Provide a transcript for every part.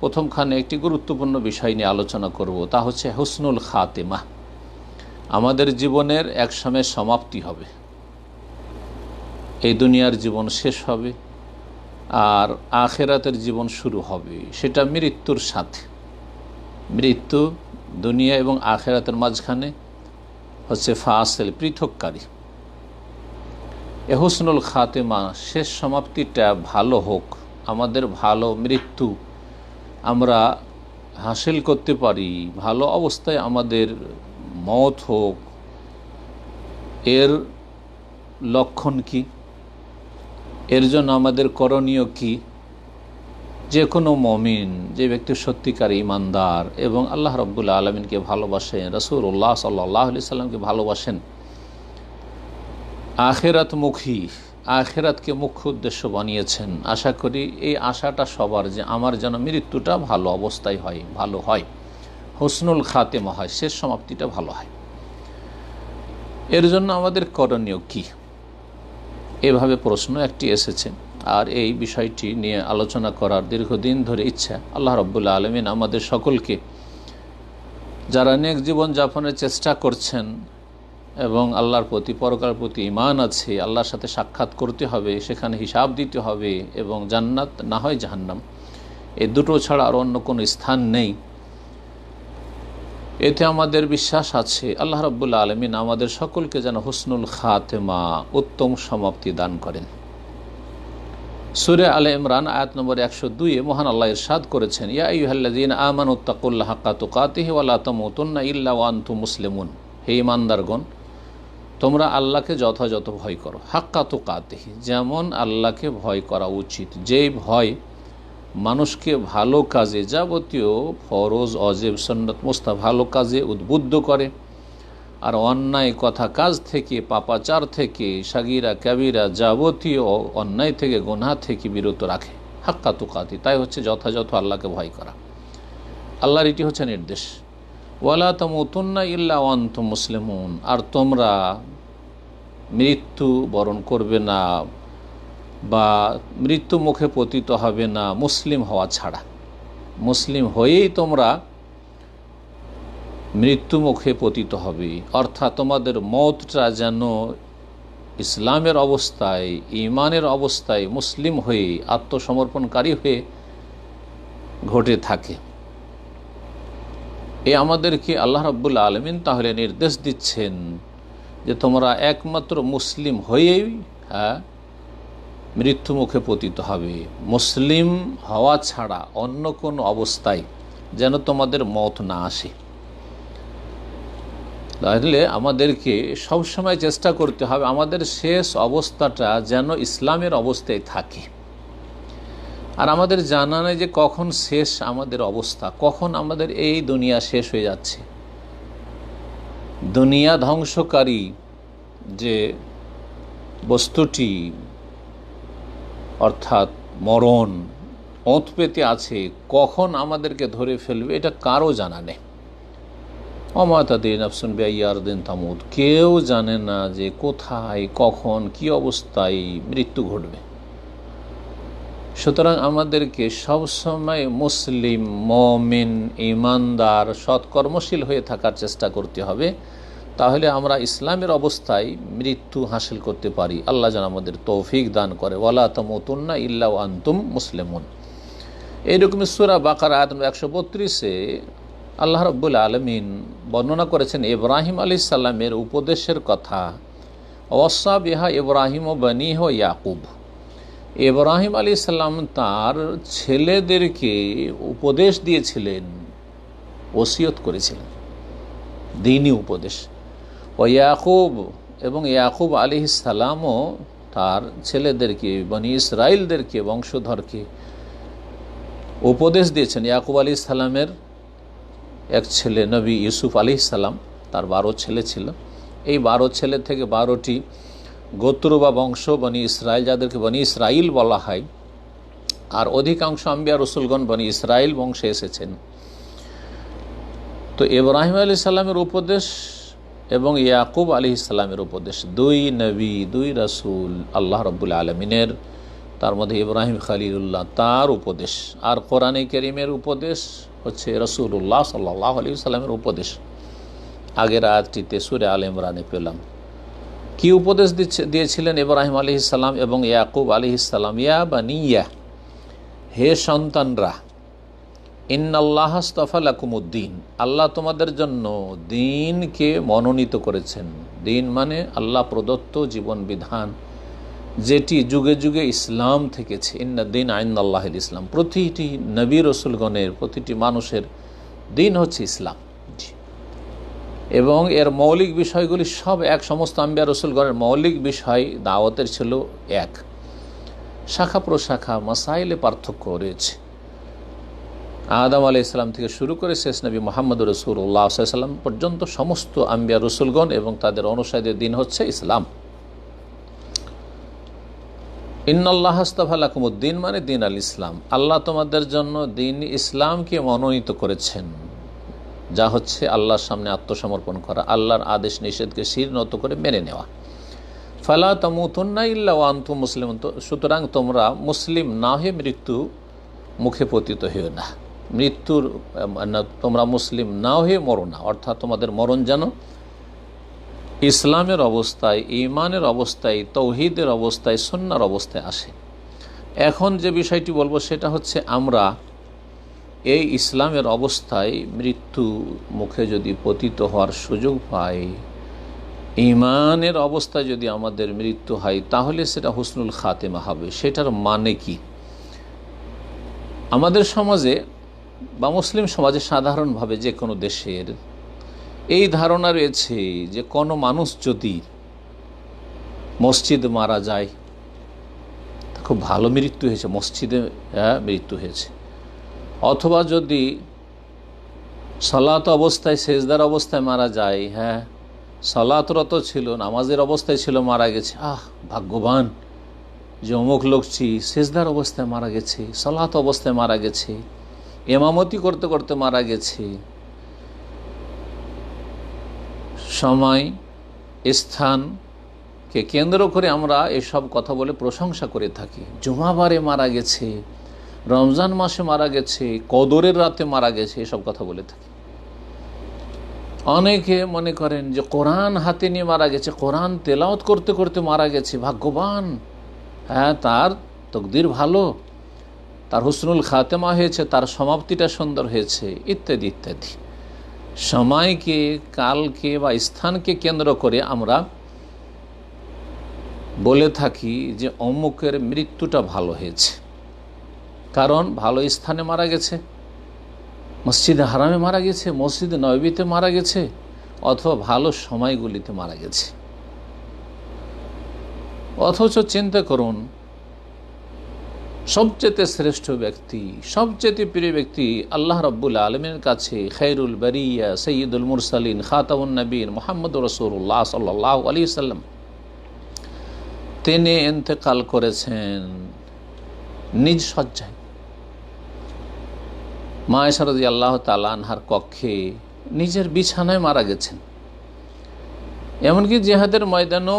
প্রথমখানে একটি গুরুত্বপূর্ণ বিষয় নিয়ে আলোচনা করব, তা হচ্ছে হুসনুল খাতেমা। আমাদের জীবনের এক সময় সমাপ্তি হবে। এই দুনিয়ার জীবন শেষ হবে, আর আখেরাতের জীবন শুরু হবে। সেটা মৃত্যুর সাথে। মৃত্যু দুনিয়া এবং আখেরাতের মাঝখানে হচ্ছে ফাসেল, পৃথককারী। এ হুসনুল খাতেমা, শেষ সমাপ্তিটা ভালো হোক, আমাদের ভালো মৃত্যু আমরা হাসিল করতে পারি, ভালো অবস্থায় আমাদের মত হোক, এর লক্ষণ কি? এর জন্য আমাদের করণীয় কি? যে কোনো মমিন, যে ব্যক্তি সত্যিকার ইমানদার এবং আল্লাহ রব্বুল্লা আলমিনকে ভালোবাসেন রসুল্লাহ সাল্লাহ আলি সাল্লামকে ভালোবাসেন, আখেরাতমুখী। আখেরাতকে মুখ্য উদ্দেশ্য বানিয়েছেন। আশা করি এই আশাটা সবার যে আমার যেন মৃত্যুটা ভালো অবস্থায় হয়, ভালো হয়। হোসনুল খাতেমা হয়, শেষ সমাপ্তিটা ভালো হয়। এর জন্য আমাদের করণীয় কি? এভাবে প্রশ্ন একটি এসেছে। আর এই বিষয়টি নিয়ে আলোচনা করার দীর্ঘদিন ধরে ইচ্ছা। আল্লাহ রব্বুল্লা আলমিন আমাদের সকলকে, যারা নেক জীবন যাপনের চেষ্টা করছেন এবং আল্লাহর প্রতি পরকার প্রতি ইমান আছে, আল্লাহর সাথে সাক্ষাৎ করতে হবে, সেখানে হিসাব দিতে হবে এবং জান্নাত না হয় জাহান্নাম। এই দুটো ছাড়া আর অন্য কোনো স্থান নেই। এতে আমাদের বিশ্বাস আছে, আল্লাহ রব্বুল্লা আলমিন আমাদের সকলকে যেন হুসনুল খাতেমা, উত্তম সমাপ্তি দান করেন। সুরে আলে ইমরান, আয়াত নম্বর একশো দুইয়ে মহান আল্লাহ ইরশাদ করেছেন, ইয়া ইহাল্লাদিন আমান উত্তাকুল্লাহ হাক্কা তুকাতিহি ওয়ালা ইল্লা ওয়ান্তু মুসলিমুন। হে ইমানদারগণ তোমরা আল্লাহকে যথাযথ ভয় করো। হাক্কা তুকাতিহি, যেমন আল্লাহকে ভয় করা উচিত। যেই ভয় মানুষকে ভালো কাজে যাবতীয় ফরজ, অজেব, সন্নত মোস্তা ভালো কাজে উদ্বুদ্ধ করে। আর অন্যায় কথা কাজ থেকে, পাপাচার থেকে, সাগিরা ক্যাবিরা যাবতীয় অন্যায় থেকে গোনা থেকে বিরত রাখে। হাক্কা তুকাতি, তাই হচ্ছে যথাযথ আল্লাহকে ভয় করা। আল্লাহর এটি হচ্ছে নির্দেশ। ওয়ালা তমুতুন্না ইল্লা অন্ত মুসলিমুন। আর তোমরা মৃত্যু বরণ করবে না বা মৃত্যু মুখে পতিত হবে না, মুসলিম হওয়া ছাড়া। মুসলিম হয়েই তোমরা মৃত্যু মুখে পতিত হবে। অর্থাৎ তোমাদের মতটা যেন ইসলামের অবস্থায় ইমানের অবস্থায় মুসলিম হয়ে, আত্মসমর্পণকারী হয়ে ঘটে থাকে। এ আমাদেরকে আল্লাহ রাব্বুল আলমিন তাহলে নির্দেশ দিচ্ছেন যে তোমরা একমাত্র মুসলিম হয়েই হ্যাঁ মৃত্যুমুখে পতিত হবে। মুসলিম হওয়া ছাড়া অন্য কোনো অবস্থায় যেন তোমাদের মত না আসে। তাহলে আমাদেরকে সবসময় চেষ্টা করতে হবে, আমাদের শেষ অবস্থাটা যেন ইসলামের অবস্থায় থাকে। আর আমাদের জানা নেই যে কখন শেষ আমাদের অবস্থা, কখন আমাদের এই দুনিয়া শেষ হয়ে যাচ্ছে। দুনিয়া ধ্বংসকারী যে বস্তুটি, অর্থাৎ মরণ, ওঁত পেতে আছে, কখন আমাদেরকে ধরে ফেলবে, এটা কারও জানা নেই। অমাতাদিন আফসুন বেয়ারদিন তামুদ, কেউ জানে না যে কোথায়, কখন, কি অবস্থায় মৃত্যু ঘটবে। সুতরাং আমাদেরকে সবসময় মুসলিম, মমিন ইমানদার সৎকর্মশীল হয়ে থাকার চেষ্টা করতে হবে। তাহলে আমরা ইসলামের অবস্থায় মৃত্যু হাসিল করতে পারি। আল্লাহ যেন আমাদের তৌফিক দান করে। ওয়ালা তমতুন্না ইল্লা আন্তুম মুসলিমুন। এইরকম সুরা বাকার, আয়াত একশো বত্রিশে আল্লাহ রব্বুল আলমিন বর্ণনা করেছেন, ইব্রাহিম আলী সাল্লামের উপদেশের কথা, ওয়াসা বিহা ইব্রাহিম ও বনিহ ইয়াকুব। ইব্রাহিম আলী সাল্লাম তার ছেলেদেরকে উপদেশ দিয়েছিলেন, ওসিয়ত করেছিলেন দিনই উপদেশ। ও ইয়াকুব এবং ইয়াকুব আলী সালামও তার ছেলেদেরকে, বনি ইসরায়েলদেরকে বংশধরকে উপদেশ দিয়েছেন। ইয়াকুব আলী সালামের এক ছেলে নবী ইউসুফ আলী সালাম, তার বারো ছেলে ছিল। এই বারো ছেলে থেকে বারোটি গোত্র বা বংশ বনি ইসরায়েল, যাদেরকে বনি ইসরায়েল বলা হয়, আর অধিকাংশ আম্বিয়া রসুলগণ বনি ইসরায়েল বংশে এসেছেন। তো ইব্রাহিম আলী সাল্লামের উপদেশ এবং ইয়াকুব আলী ইসলামের উপদেশ, দুই নবী, দুই রসুল আল্লাহ রব্বুল আলমিনের, তার মধ্যে ইব্রাহিম খালিলুল্লাহ তার উপদেশ। আর কোরআনে করিমের উপদেশ হচ্ছে রসুল্লাহ সাল্লাহ আলী সাল্লামের উপদেশ। আগের আয়াতটিতে সুরে আল ইমরানে পেলাম। কি উপদেশ দিয়েছিলেন ইব্রাহিম আলী ইসাল্লাম এবং ইয়াকুব আলী ইসাল্লাম ইয়া বা নিয়া হে সন্তানরা, ইন্নাল্লাহ আকুমুদ্দিন আল্লাহ তোমাদের জন্য দিনকে মনোনীত করেছেন। দিন মানে আল্লাহ প্রদত্ত জীবন বিধান, যেটি যুগে যুগে ইসলাম থেকেছে। ইন্না দিন আইন আল্লাহ ইসলাম। প্রতিটি নবী রসুলগণের, প্রতিটি মানুষের দিন হচ্ছে ইসলাম। এবং এর মৌলিক বিষয়গুলি সব এক, সমস্ত আম্বিয়া রসুলগণের মৌলিক বিষয়, দাওয়াতের ছিল এক। শাখা প্রশাখা, মাসাইলে পার্থক্য রয়েছে। আদাম আলি ইসলাম থেকে শুরু করে শেষ নবী মোহাম্মদ রসুল্লাহ সাল্লাম পর্যন্ত সমস্ত আম্বিয়া রসুলগণ এবং তাদের অনুসারীদের দিন হচ্ছে ইসলাম। ইন্নআল্লাহস্তাফালাকুমুদ্দিন মানে দিন আল ইসলাম আল্লাহ তোমাদের জন্য দিন ইসলামকে মনোনীত করেছেন। যা হচ্ছে আল্লাহর সামনে আত্মসমর্পণ করা, আল্লাহর আদেশ নিষেধকে শির নত করে মেনে নেওয়া। ফালা তমুতুন্না ইল্লা ওয়ান্তু মুসলিম সুতরাং তোমরা মুসলিম না হয়ে মৃত্যু মুখে পতিত হয়েও না। মৃত্যুর তোমরা মুসলিম না হয়ে মরো না। অর্থাৎ তোমাদের মরণ যেন ইসলামের অবস্থায় ইমানের অবস্থায়, তৌহিদের অবস্থায় সন্ন্যার অবস্থায় আসে। এখন যে বিষয়টি বলব সেটা হচ্ছে আমরা এই ইসলামের অবস্থায় মৃত্যু মুখে যদি পতিত হওয়ার সুযোগ পাই ইমানের অবস্থায় যদি আমাদের মৃত্যু হয় তাহলে সেটা হুসনুল খাতেমা হবে। সেটার মানে কি? আমাদের সমাজে বা মুসলিম সমাজে সাধারণভাবে যে কোনো দেশের এই ধারণা রয়েছে যে কোনো মানুষ যদি মসজিদ মারা যায় খুব ভালো মৃত্যু হয়েছে মসজিদে হ্যাঁ, মৃত্যু হয়েছে। অথবা যদি সলাত অবস্থায়, সেজদার অবস্থায় মারা যায় হ্যাঁ সলাতরত ছিল, নামাজের অবস্থায় ছিল, মারা গেছে। আহ, ভাগ্যবান যে অমুক লোকছি সেজদার অবস্থায় মারা গেছে, সলাত অবস্থায় মারা গেছে, এমামতি করতে করতে মারা গেছে। সময় স্থানকে কেন্দ্র করে আমরা এসব কথা বলে প্রশংসা করে থাকি। জুমাবারে মারা গেছে রমজান মাসে মারা গেছে, কদরের রাতে মারা গেছে, এসব কথা বলে থাকি। অনেকে মনে করেন যে কোরআন হাতে নিয়ে মারা গেছে, কোরআন তেলাওত করতে করতে মারা গেছে, ভাগ্যবান। হ্যাঁ তার তকদির ভালো, তার হুসনুল খাতেমা হয়েছে, তার সমাপ্তিটা সুন্দর হয়েছে, ইত্যাদি ইত্যাদি। সময়কে, কালকে বা স্থানকে কেন্দ্র করে আমরা বলে থাকি যে অমুকের মৃত্যুটা ভালো হয়েছে। কারণ ভালো স্থানে মারা গেছে, মসজিদে হারামে মারা গেছে, মসজিদে নয়বিতে মারা গেছে, অথবা ভালো সময়গুলিতে মারা গেছে। অথচ চিন্তা করুন, সবচেয়ে শ্রেষ্ঠ ব্যক্তি, সবচেয়ে প্রিয় ব্যক্তি আল্লাহ রব্বুল আলমের কাছে খৈরুল বরিয়া সঈদুল মুরসালিন খাতাউন নবীন মোহাম্মদ রসুল্লাহ সাল্লাহ আলী সাল্লাম তিনি এতেকাল করেছেন নিজ সজ্জায় মা এসারদি আল্লাহ তালানহার কক্ষে নিজের বিছানায় মারা গেছেন। এমনকি জেহাদের ময়দানও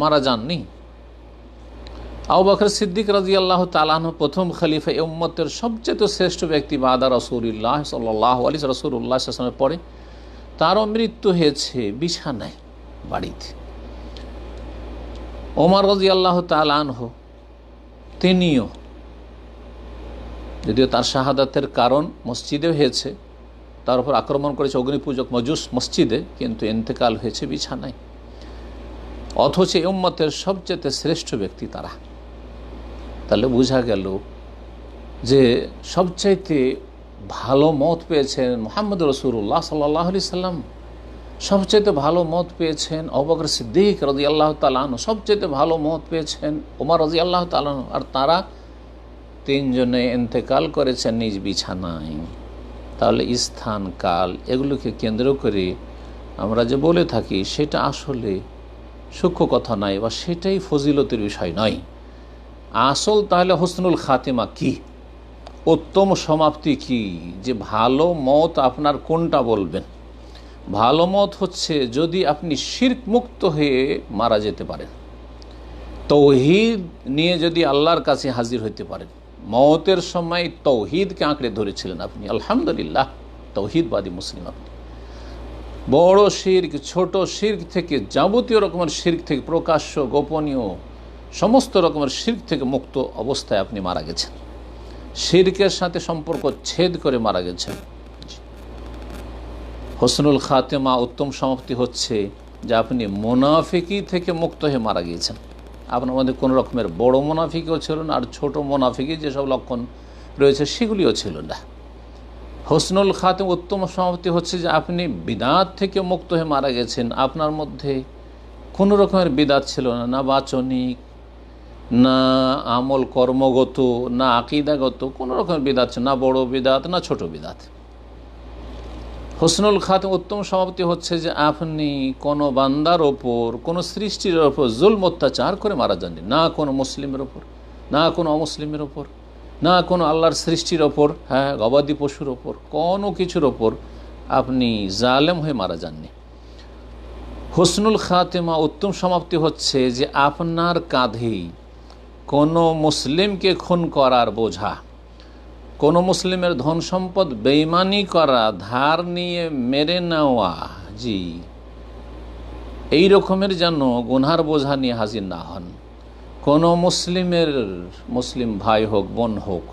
মারা যাননি। আউ বকর সিদ্দিক রাজি আল্লাহ তালাহ প্রথম খলিফা উম্মতের সবচেয়ে শ্রেষ্ঠ ব্যক্তি বাদা রসুল্লাহ সাল্লাহ আলী রসুল্লাহ আসলামের পরে। তারও মৃত্যু হয়েছে বিছানায়, বাড়িতে। ওমর রাজি আল্লাহ তালানহ তিনিও যদিও তার শাহাদাতের কারণ মসজিদে হয়েছে, তার উপর আক্রমণ করেছে অগ্নিপূজক মজুস মসজিদে, কিন্তু এন্তেকাল হয়েছে বিছানায়। অথচ উম্মতের সবচেয়ে শ্রেষ্ঠ ব্যক্তি তারা। তাহলে বোঝা গেল যে সবচাইতে ভালো মত পেয়েছেন মোহাম্মদ রসুল্লাহ সাল্লাহ আলি সাল্লাম সবচেয়ে ভালো মত পেয়েছেন অবকর সিদ্দিক রাজি আল্লাহ তালান সবচেয়ে ভালো মত পেয়েছেন ওমার রাজি আল্লাহ তালান আর তারা তিনজনে এন্তেকাল করেছেন নিজ বিছানায়। তাহলে স্থান, কাল, এগুলোকে কেন্দ্র করে আমরা যে বলে থাকি, সেটা আসলে সূক্ষ্ম কথা নয় বা সেটাই ফজিলতের বিষয় নয়। আসল তাহলে হোসনুল খাতেমা কি? উত্তম সমাপ্তি কি? যে ভালো মত আপনার কোনটা বলবেন? ভালো মত হচ্ছে যদি আপনি শির্ক মুক্ত হয়ে মারা যেতে পারেন। তৌহিদ নিয়ে যদি আল্লাহর কাছে হাজির হইতে পারেন। মতের সময় তৌহিদকে আঁকড়ে ধরেছিলেন আপনি। আলহামদুলিল্লাহ, তৌহিদবাদী মুসলিম আপনি। বড় শির্ক, ছোট শির্ক থেকে, যাবতীয় রকমের শির্ক থেকে, প্রকাশ্য, গোপনীয়, সমস্ত রকমের শির্ক থেকে মুক্ত অবস্থায় আপনি মারা গেছেন। শির্কের সাথে সম্পর্ক ছেদ করে মারা গেছেন। হোসনুল খাতেমা উত্তম সমাপ্তি হচ্ছে, যে আপনি মোনাফিকি থেকে মুক্ত হয়ে মারা গিয়েছেন। আপনার মধ্যে কোনো রকমের বড় মোনাফিকিও ছিল না আর ছোট মোনাফিকি যেসব লক্ষণ রয়েছে সেগুলিও ছিল না। হোসনুল খাতেম উত্তম সমাপ্তি হচ্ছে যে আপনি বিদাত থেকে মুক্ত হয়ে মারা গেছেন। আপনার মধ্যে কোনো রকমের বিদাত ছিল না না বাচনিক, না আমল কর্মগত, না আকিদাগত, কোনো রকমের বিদাত ছিল না। বড় বিদাত, না ছোট বিদাত। হোসনুল খাতেম উত্তম সমাপ্তি হচ্ছে যে আপনি কোনো বান্দার ওপর, কোনো সৃষ্টির ওপর জুলম অত্যাচার করে মারা যাননি। না কোনো মুসলিমের ওপর, না কোনো অমুসলিমের ওপর, না কোনো আল্লাহর সৃষ্টির ওপর হ্যাঁ গবাদি পশুর ওপর, কোনো কিছুর ওপর আপনি জালেম হয়ে মারা যাননি। হোসনুল খাতেমা উত্তম সমাপ্তি হচ্ছে যে আপনার কাঁধেই কোনো মুসলিমকে খুন করার বোঝা। কোনো মুসলিমের ধন সম্পদ বেইমানি করা, ধার নিয়ে মেরে নেওয়া, জি। এই রকমের যেন গুনহার বোঝা নিয়ে হাজির না হন। কোনো মুসলিমের, মুসলিম ভাই হোক, বোন হোক,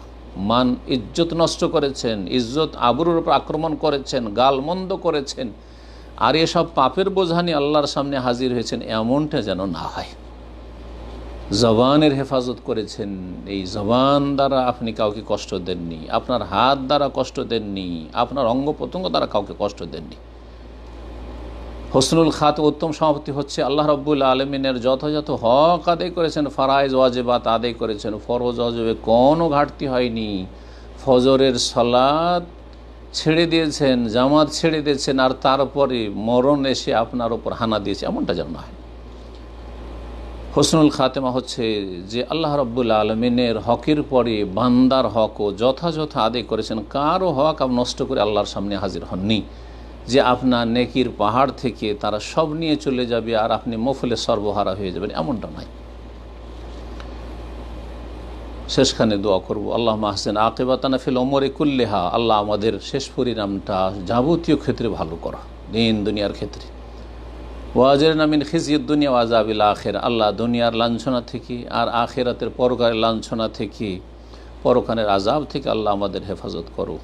মান ইজ্জত নষ্ট করেছেন, ইজ্জত আবরুর উপর আক্রমণ করেছেন গালমন্দ করেছেন, আর এসব পাপের বোঝা নিয়ে আল্লাহর সামনে হাজির হয়েছেন, এমনটা যেন না হয়। জবানের হেফাজত করেছেন। এই জবান দ্বারা আপনি কাউকে কষ্ট দেননি। আপনার হাত দ্বারা কষ্ট দেননি। আপনার অঙ্গ প্রত্যঙ্গ দ্বারা কাউকে কষ্ট দেননি। হোসনুল খাত উত্তম সমাপতি হচ্ছে। আল্লাহ রব্বুল আলমিনের যথাযথ হক আদায় করেছেন। ফারাইজ ওয়াজেবাত আদায় করেছেন। ফরজ অজবে কোনো ঘাটতি হয়নি। ফজরের সলাদ ছেড়ে দিয়েছেন, জামাত ছেড়ে দিয়েছেন, আর তারপরে মরণ এসে আপনার ওপর হানা দিয়েছে। এমনটা যেন হয়। হোসনুল খাতেমা হচ্ছে যে আল্লাহ রব্বুল আলমিনের হকের পরে বান্দার হকও যথাযথ আদায় করেছেন কারও হক আপনি নষ্ট করে আল্লাহর সামনে হাজির হননি। যে আপনার নেকির পাহাড় থেকে তারা সব নিয়ে চলে যাবে আর আপনি মফলে সর্বহারা হয়ে যাবেন, এমনটা নাই শেষখানে দোয়া করব আল্লাহ মাহসেন আকেবাতানা ফিল ওমরে কুল্লেহা, আল্লাহ আমাদের শেষ পরিণামটা যাবতীয় ক্ষেত্রে ভালো করা, দিন দুনিয়ার ক্ষেত্রে। ওয়াজের নামিন খিজিউদ্দুনিয়া দুনিয়া ওয়াজাবিল আখের। আল্লাহ দুনিয়ার লাঞ্ছনা থেকে আর আখেরাতের পরকারের লাঞ্ছনা থেকে, পরকানের আজাব থেকে আল্লাহ আমাদের হেফাজত করো